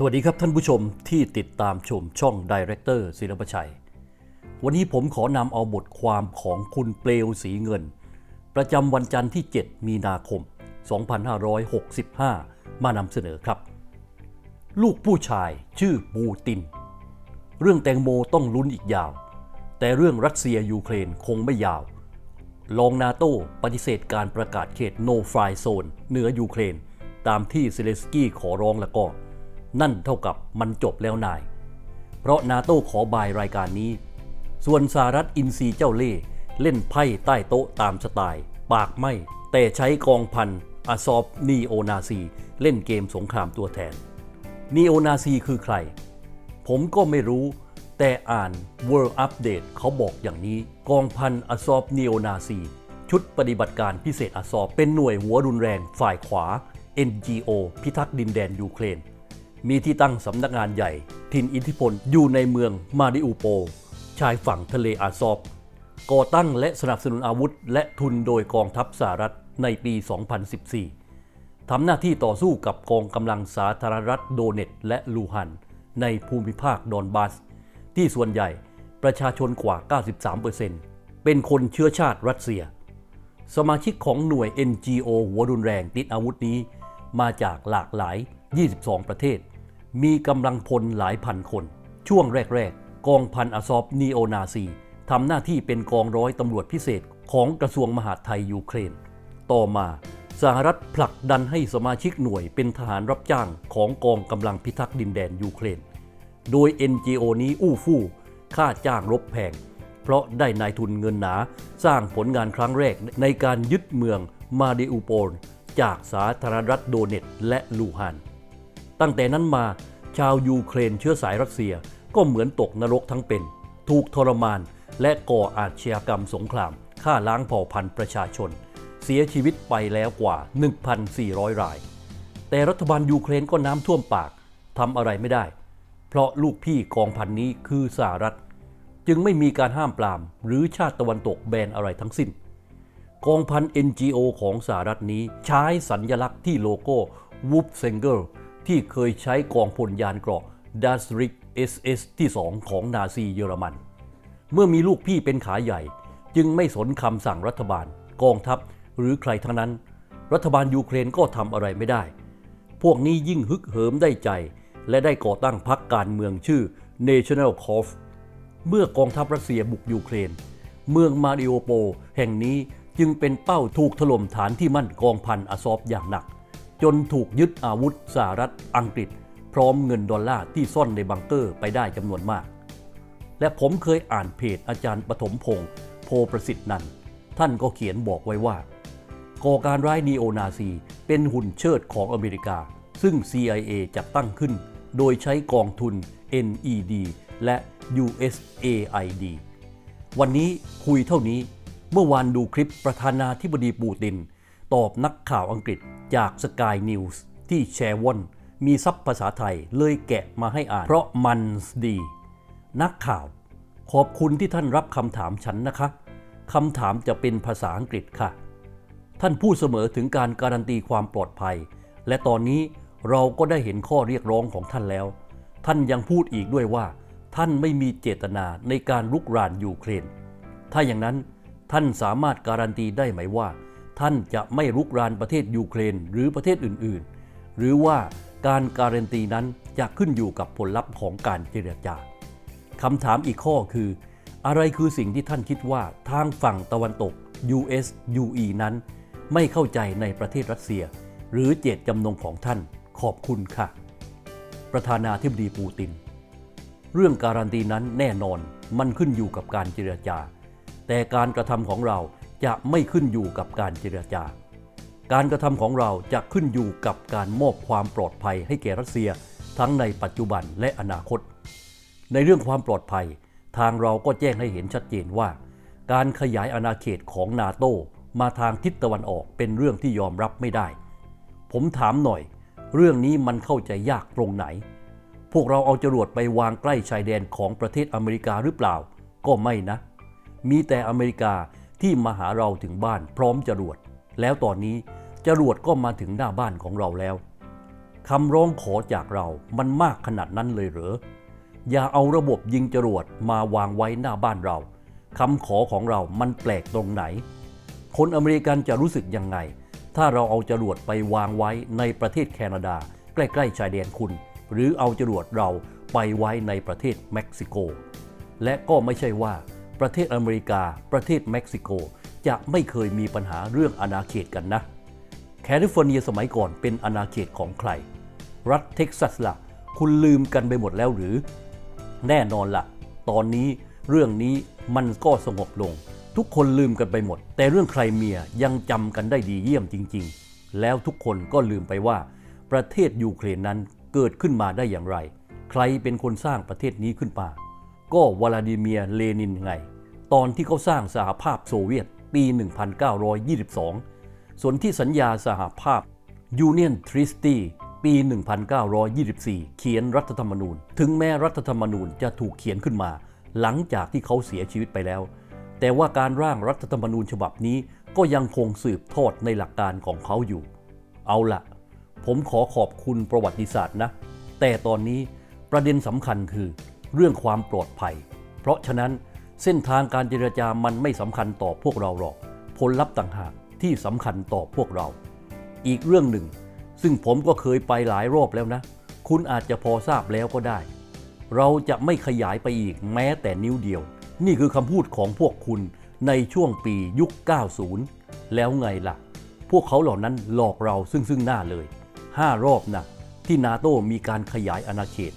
สวัสดีครับท่านผู้ชมที่ติดตามชมช่องดีเรคเตอร์ศิลปชัย วันนี้ผมขอนำเอาบทความของคุณเปลวสีเงิน ประจำวันจันทร์ที่ 7 มีนาคม 2565 มานำเสนอครับ ลูกผู้ชายชื่อปูติน เรื่องแตงโมต้องลุ้นอีกยาว แต่เรื่องรัสเซียยูเครนคงไม่ยาวรองนาโต้ปฏิเสธการประกาศเขต No Fly Zone เหนือยูเครน ตามที่เซเลสกี้ขอร้องแล้วก็ นั่นเท่ากับมันจบแล้วนาย เพราะนาโต้ขอบายรายการนี้ ส่วนสหรัฐอินซีเจ้าเล่ห์เล่นไพ่ใต้โต๊ะตามสไตล์ ปากไม่ แต่ใช้กองพันอาซอบนีโอนาซี เล่นเกมสงครามตัวแทนนีโอนาซีคือใคร ผมก็ไม่รู้ แต่อ่าน World Update เขาบอกอย่างนี้ กองพันอาซอบนีโอนาซีชุดปฏิบัติการพิเศษอาซอบเป็นหน่วยหัวรุนแรงฝ่ายขวา NGO พิทักษ์ดินแดนยูเครน มีที่ตั้งสำนักงานใหญ่ถิ่นอิทธิพลอยู่ในเมืองมาริอูโป ชายฝั่งทะเลอาซอบ ก่อตั้งและสนับสนุนอาวุธ และทุนโดยกองทัพสหรัฐในปี 2014 ทำหน้าที่ต่อสู้กับกองกำลังสาธารณรัฐโดเนตและลูฮัน ในภูมิภาคดอนบาส ที่ส่วนใหญ่ประชาชนกว่า 93%เป็นคนเชื้อชาติรัสเซีย สมาชิกของหน่วย NGO หัวรุนแรงติดอาวุธนี้ มาจากหลากหลาย 22 ประเทศ มีกำลังพลหลายพันคน ช่วงแรก ๆ กองพันอาซอบนีโอนาซีทำหน้าที่เป็นกองร้อยตำรวจพิเศษของกระทรวงมหาดไทยยูเครน ต่อมาสหรัฐผลักดันให้สมาชิกหน่วยเป็นทหารรับจ้างของกองกำลังพิทักษ์ดินแดนยูเครน โดย NGO นี้อู้ฟู่ค่าจ้างรบแพง เพราะได้นายทุนเงินหนาสร้างผลงานครั้งแรกในการยึดเมืองมาดิอูโปลจากสาธารณรัฐโดเนตและลูฮาน ตั้งแต่นั้นมาชาวยูเครนเชื้อสายรัสเซียก็เหมือนตกนรกทั้งเป็น ถูกทรมาน และก่ออาชญากรรมสงครามฆ่าล้างเผ่าพันธุ์ประชาชน เสียชีวิตไปแล้วกว่า 1,400 ราย แต่รัฐบาลยูเครนก็น้ำท่วมปากทำอะไรไม่ได้ เพราะลูกพี่กองพันนี้คือสหรัฐ จึงไม่มีการห้ามปราม หรือชาติตะวันตกแบนอะไรทั้งสิ้น กองพัน NGO ของสหรัฐนี้ใช้สัญญลักษณ์ที่โลโก้ w o o p s e n g e r ที่เคยใช้กองพลยานเกราะ d a s r i c SS ที่ 2 ของนาซีเยอรมัน เมื่อมีลูกพี่เป็นขาใหญ่ จึงไม่สนคำสั่งรัฐบาล กองทัพหรือใครทั้งนั้น รัฐบาลยูเครนก็ทำอะไรไม่ได้ พวกนี้ยิ่งฮึกเหิมได้ใจ และได้ก่อตั้งพรรคการเมืองชื่อ National c o f เมื่อกองทัพรัสเซียบุกยูเครน เมืองมาริโอโป แห่งนี้จึงเป็นเป้าถูกถล่มฐานที่มั่นกองพันอาซอบอย่างหนัก จนถูกยึดอาวุธสหรัฐอังกฤษ พร้อมเงินดอลลาร์ที่ซ่อนในบังเกอร์ไปได้จำนวนมาก และผมเคยอ่านเพจอาจารย์ปฐมพงศ์โพประสิทธิ์นันท์ท่านก็เขียนบอกไว้ว่า ก่อการร้ายนีโอนาซีเป็นหุ่นเชิดของอเมริกา ซึ่ง CIA จัดตั้งขึ้น โดยใช้กองทุน NED และ USAID วันนี้คุยเท่านี้ เมื่อวานดูคลิปประธานาธิบดีปูติน ตอบนักข่าวอังกฤษจาก Sky News ที่แชร์วอนมีซับภาษาไทยเลยแกะมาให้อ่าน เพราะมันดี นักข่าว ขอบคุณที่ท่านรับคำถามฉันนะคะคำถามจะเป็นภาษาอังกฤษค่ะ ท่านพูดเสมอถึงการการันตีความปลอดภัย และตอนนี้เราก็ได้เห็นข้อเรียกร้องของท่านแล้ว ท่านยังพูดอีกด้วยว่า ท่านไม่มีเจตนาในการลุกรานยูเครน ถ้าอย่างนั้นท่านสามารถการันตีได้ไหมว่า ท่านจะไม่ลุกรานประเทศยูเครนหรือประเทศอื่นๆ หรือว่าการการันตีนั้นจะขึ้นอยู่กับผลลัพธ์ของการเจรจาคำถามอีกข้อคือ อะไรคือสิ่งที่ท่านคิดว่าทางฝั่งตะวันตก US UE นั้น ไม่เข้าใจในประเทศรัสเซีย หรือเจตจำนงของท่านขอบคุณค่ะ ประธานาธิบดีปูติน เรื่องการันตีนั้นแน่นอนมันขึ้นอยู่กับการเจรจา แต่การกระทำของเรา จะไม่ขึ้นอยู่กับการเจรจาการกระทำของเราจะขึ้นอยู่กับการมอบความปลอดภัยให้แก่รัสเซีย ทั้งในปัจจุบันและอนาคต ในเรื่องความปลอดภัย ทางเราก็แจ้งให้เห็นชัดเจนว่า การขยายอาณาเขตของนาโตมาทางทิศตะวันออกเป็นเรื่องที่ยอมรับไม่ได้ ผมถามหน่อย เรื่องนี้มันเข้าใจยากตรงไหน พวกเราเอาจรวดไปวางใกล้ชายแดนของประเทศอเมริกาหรือเปล่า ก็ไม่นะ มีแต่อเมริกา ที่มาหาเราถึงบ้านพร้อมจรวด แล้วตอนนี้จรวดก็มาถึงหน้าบ้านของเราแล้วคำร้องขอจากเรามันมากขนาดนั้นเลยเหรอ อย่าเอาระบบยิงจรวดมาวางไว้หน้าบ้านเราคำขอของเรามันแปลกตรงไหน คนอเมริกันจะรู้สึกยังไง ถ้าเราเอาจรวดไปวางไว้ในประเทศแคนาดา ใกล้ๆชายแดนคุณ หรือเอาจรวดเราไปไว้ในประเทศเม็กซิโก และก็ไม่ใช่ว่า ประเทศอเมริกา ประเทศเม็กซิโก จะไม่เคยมีปัญหาเรื่องอาณาเขตกันนะ แคลิฟอร์เนียสมัยก่อนเป็นอาณาเขตของใคร รัฐเท็กซัสละ่ะ คุณลืมกันไปหมดแล้วหรือ แน่นอนละ่ะ ตอนนี้เรื่องนี้มันก็สงบลง ทุกคนลืมกันไปหมด แต่เรื่องใครเมียยังจำกันได้ดีเยี่ยมจริง ๆ แล้วทุกคนก็ลืมไปว่า ประเทศยูเครนนั้นเกิดขึ้นมาได้อย่างไร ใครเป็นคนสร้างประเทศนี้ขึ้นมา ก็วลาดิเมียร์เลนินไง ตอนที่เขาสร้างสหภาพโซเวียตปี 1922 ส่วนที่สัญญาสหภาพ Union Treaty ปี 1924 เขียนรัฐธรรมนูญ ถึงแม้รัฐธรรมนูญจะถูกเขียนขึ้นมา หลังจากที่เขาเสียชีวิตไปแล้ว แต่ว่าการร่างรัฐธรรมนูญฉบับนี้ก็ยังคงสืบทอดในหลักการของเขาอยู่ เอาละผมขอขอบคุณประวัติศาสตร์นะ แต่ตอนนี้ประเด็นสำคัญคือ เรื่องความปลอดภัย เพราะฉะนั้นเส้นทางการเจรจามันไม่สำคัญต่อพวกเราหรอก ผลลัพธ์ต่างหากที่สำคัญต่อพวกเรา อีกเรื่องหนึ่ง ซึ่งผมก็เคยไปหลายรอบแล้วนะ คุณอาจจะพอทราบแล้วก็ได้ เราจะไม่ขยายไปอีกแม้แต่นิ้วเดียว นี่คือคำพูดของพวกคุณในช่วงปียุค 90 แล้วไงล่ะ พวกเขาเหล่านั้นหลอกเราซึ่งซึ่งหน้าเลย 5 รอบนะที่นาโตมีการขยายอาณาเขต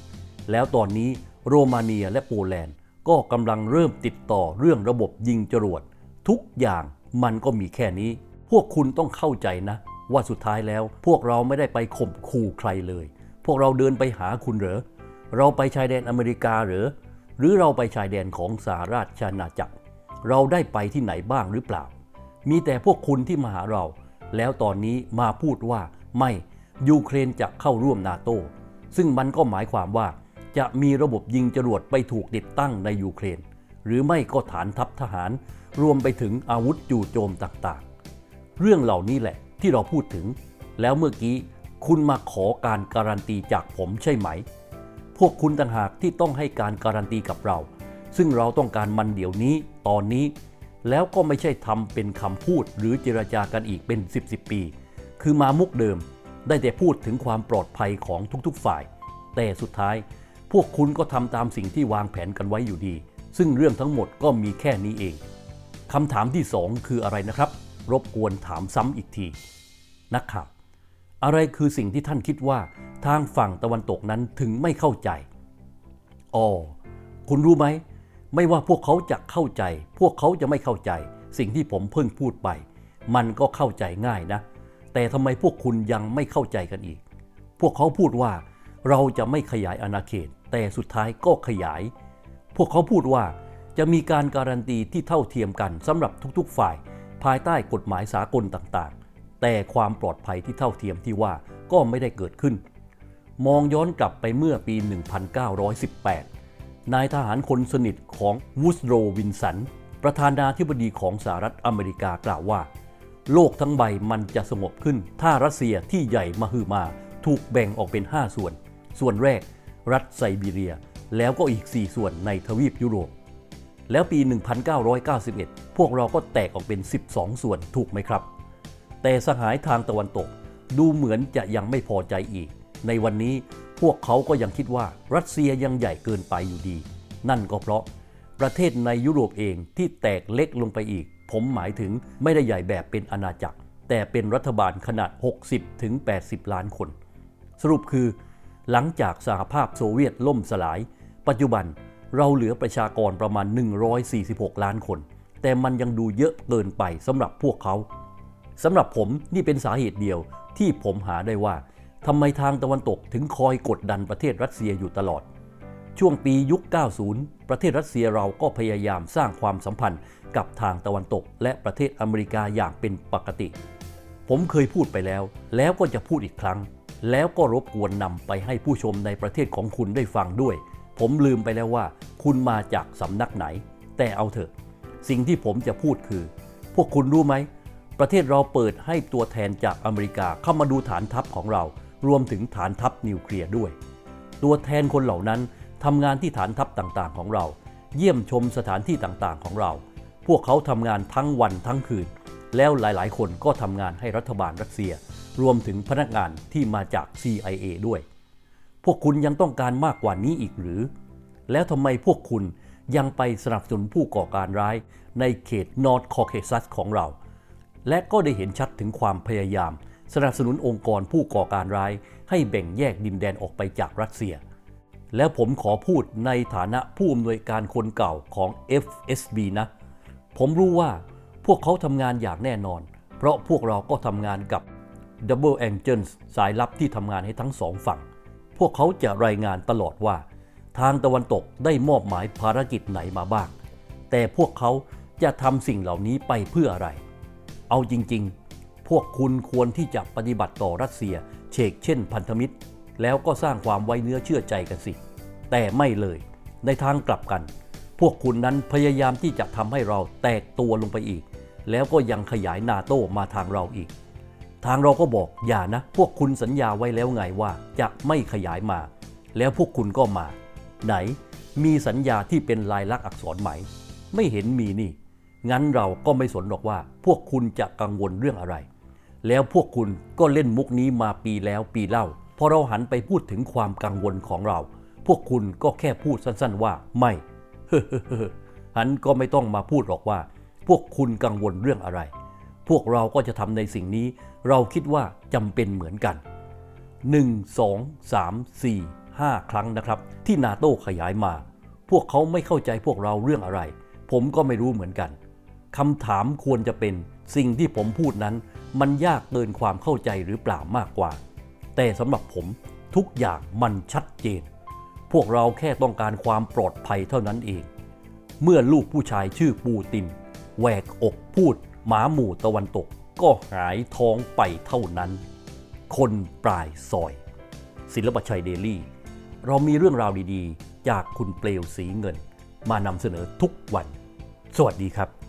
แล้วตอนนี้ โรมาเนียและโปแลนด์ ก็กำลังเริ่มติดต่อเรื่องระบบยิงจรวด ทุกอย่างมันก็มีแค่นี้ พวกคุณต้องเข้าใจนะ ว่าสุดท้ายแล้วพวกเราไม่ได้ไปข่มขู่ใครเลย พวกเราเดินไปหาคุณเหรอ เราไปชายแดนอเมริกาเหรอ หรือเราไปชายแดนของสหราชอาณาจักร เราได้ไปที่ไหนบ้างหรือเปล่า มีแต่พวกคุณที่มาหาเรา แล้วตอนนี้มาพูดว่าไม่ยูเครนจะเข้าร่วมนาโตซึ่งมันก็หมายความว่า จะมีระบบยิงจรวดไปถูกติดตั้งในยูเครน หรือไม่ก็ฐานทัพทหาร รวมไปถึงอาวุธจู่โจมต่างๆ เรื่องเหล่านี้แหละที่เราพูดถึง แล้วเมื่อกี้คุณมาขอการการันตีจากผมใช่ไหม พวกคุณต่างหากที่ต้องให้การการันตีกับเรา ซึ่งเราต้องการมันเดี๋ยวนี้ตอนนี้ แล้วก็ไม่ใช่ทำเป็นคำพูดหรือเจรจากันอีกเป็น 10บสปี คือมามุกเดิม ได้แต่พูดถึงความปลอดภัยของทุกๆฝ่าย แต่สุดท้าย พวกคุณก็ทำตามสิ่งที่วางแผนกันไว้อยู่ดี ซึ่งเรื่องทั้งหมดก็มีแค่นี้เองคำถามที่สองคืออะไรนะครับ รบกวนถามซ้ำอีกทีนักข่าวอะไรคือสิ่งที่ท่านคิดว่าทางฝั่งตะวันตกนั้นถึงไม่เข้าใจอ๋อคุณรู้ไหม ไม่ว่าพวกเขาจะเข้าใจ พวกเขาจะไม่เข้าใจ สิ่งที่ผมเพิ่งพูดไป มันก็เข้าใจง่ายนะ แต่ทำไมพวกคุณยังไม่เข้าใจกันอีก พวกเขาพูดว่าเราจะไม่ขยายอาณาเขต แต่สุดท้ายก็ขยาย พวกเขาพูดว่าจะมีการการันตีที่เท่าเทียมกันสำหรับทุกๆฝ่าย ภายใต้กฎหมายสากลต่างๆ แต่ความปลอดภัยที่เท่าเทียมที่ว่าก็ไม่ได้เกิดขึ้น มองย้อนกลับไปเมื่อปี 1918 นายทหารคนสนิทของวูสโรวินสัน ประธานาธิบดีของสหรัฐอเมริกากล่าวว่า โลกทั้งใบมันจะสงบขึ้น ถ้ารัสเซียที่ใหญ่มาฮือมาถูกแบ่งออกเป็น 5 ส่วน ส่วนแรก รัฐไซบีเรีย แล้วก็อีก 4 ส่วนในทวีปยุโรป แล้วปี 1991 พวกเราก็แตกออกเป็น 12 ส่วนถูกไหมครับ แต่สหายทางตะวันตกดูเหมือนจะยังไม่พอใจอีก ในวันนี้พวกเขาก็ยังคิดว่ารัสเซียยังใหญ่เกินไปอยู่ดี นั่นก็เพราะประเทศในยุโรปเองที่แตกเล็กลงไปอีก ผมหมายถึงไม่ได้ใหญ่แบบเป็นอาณาจักร แต่เป็นรัฐบาลขนาด 60ถึง80 ล้านคน สรุปคือ หลังจากสหภาพโซเวียตล่มสลาย ปัจจุบันเราเหลือประชากรประมาณ 146 ล้านคน แต่มันยังดูเยอะเกินไปสำหรับพวกเขาสำหรับผมนี่เป็นสาเหตุเดียวที่ผมหาได้ว่าทำไมทางตะวันตกถึงคอยกดดันประเทศรัสเซียอยู่ตลอด ช่วงปียุค 90 ประเทศรัสเซียเราก็พยายามสร้างความสัมพันธ์กับทางตะวันตกและประเทศอเมริกาอย่างเป็นปกติ ผมเคยพูดไปแล้ว แล้วก็จะพูดอีกครั้ง แล้วก็รบกวนนำไปให้ผู้ชมในประเทศของคุณได้ฟังด้วย ผมลืมไปแล้วว่า คุณมาจากสำนักไหน แต่เอาเถอะ สิ่งที่ผมจะพูดคือ พวกคุณรู้ไหม ประเทศเราเปิดให้ตัวแทนจากอเมริกาเข้ามาดูฐานทัพของเรา รวมถึงฐานทัพนิวเคลียร์ด้วย ตัวแทนคนเหล่านั้นทำงานที่ฐานทัพต่างๆ ของเรา เยี่ยมชมสถานที่ต่างๆ ของเรา พวกเขาทำงานทั้งวันทั้งคืน แล้วหลายๆ คนก็ทำงานให้รัฐบาลรัสเซีย รวมถึงพนักงานที่มาจาก CIA ด้วย พวกคุณยังต้องการมากกว่านี้อีกหรือ แล้วทำไมพวกคุณยังไปสนับสนุนผู้ก่อการร้ายในเขตนอร์ทคอเคซัสของเรา และก็ได้เห็นชัดถึงความพยายาม สนับสนุนองค์กรผู้ก่อการร้าย ให้แบ่งแยกดินแดนออกไปจากรัสเซีย แล้วผมขอพูดในฐานะผู้อำนวยการคนเก่าของ FSB นะ ผมรู้ว่า พวกเขาทำงานอย่างแน่นอน เพราะพวกเราก็ทำงานกับ Double Angels สายลับที่ทำงานให้ทั้งสองฝั่ง พวกเขาจะรายงานตลอดว่า ทางตะวันตกได้มอบหมายภารกิจไหนมาบ้าง แต่พวกเขาจะทำสิ่งเหล่านี้ไปเพื่ออะไร เอาจริงๆ พวกคุณควรที่จะปฏิบัติต่อรัสเซียเชกเช่นพันธมิตร แล้วก็สร้างความไว้เนื้อเชื่อใจกันสิ แต่ไม่เลย ในทางกลับกัน พวกคุณนั้นพยายามที่จะทำให้เราแตกตัวลงไปอีก แล้วก็ยังขยายนาโต้มาทางเราอีก ทางเราก็บอกอย่านะ พวกคุณสัญญาไว้แล้วไงว่าจะไม่ขยายมา แล้วพวกคุณก็มา ไหนมีสัญญาที่เป็นลายลักษณ์อักษรไหม ไม่เห็นมีนี่ งั้นเราก็ไม่สนหรอกว่า พวกคุณจะกังวลเรื่องอะไร แล้วพวกคุณก็เล่นมุกนี้มาปีแล้วปีเล่า พอเราหันไปพูดถึงความกังวลของเรา พวกคุณก็แค่พูดสั้นๆว่าไม่ หันก็ไม่ต้องมาพูดหรอกว่า พวกคุณกังวลเรื่องอะไร พวกเราก็จะทำในสิ่งนี้ เราคิดว่าจำเป็นเหมือนกัน 1 2 3 4 5 ครั้งนะครับ ที่นาโต้ขยายมา พวกเขาไม่เข้าใจพวกเราเรื่องอะไร ผมก็ไม่รู้เหมือนกันคำถามควรจะเป็นสิ่งที่ผมพูดนั้น มันยากเกินความเข้าใจหรือเปล่ามากกว่า แต่สำหรับผมทุกอย่างมันชัดเจน พวกเราแค่ต้องการความปลอดภัยเท่านั้นเอง เมื่อลูกผู้ชายชื่อปูติน แหวกอกพูดหมาหมู่ตะวันตกก็หายท้องไปเท่านั้น คนปลายซอย ศิลปชัยเดลี่ เรามีเรื่องราวดีๆ จากคุณเปลวสีเงิน มานำเสนอทุกวัน สวัสดีครับ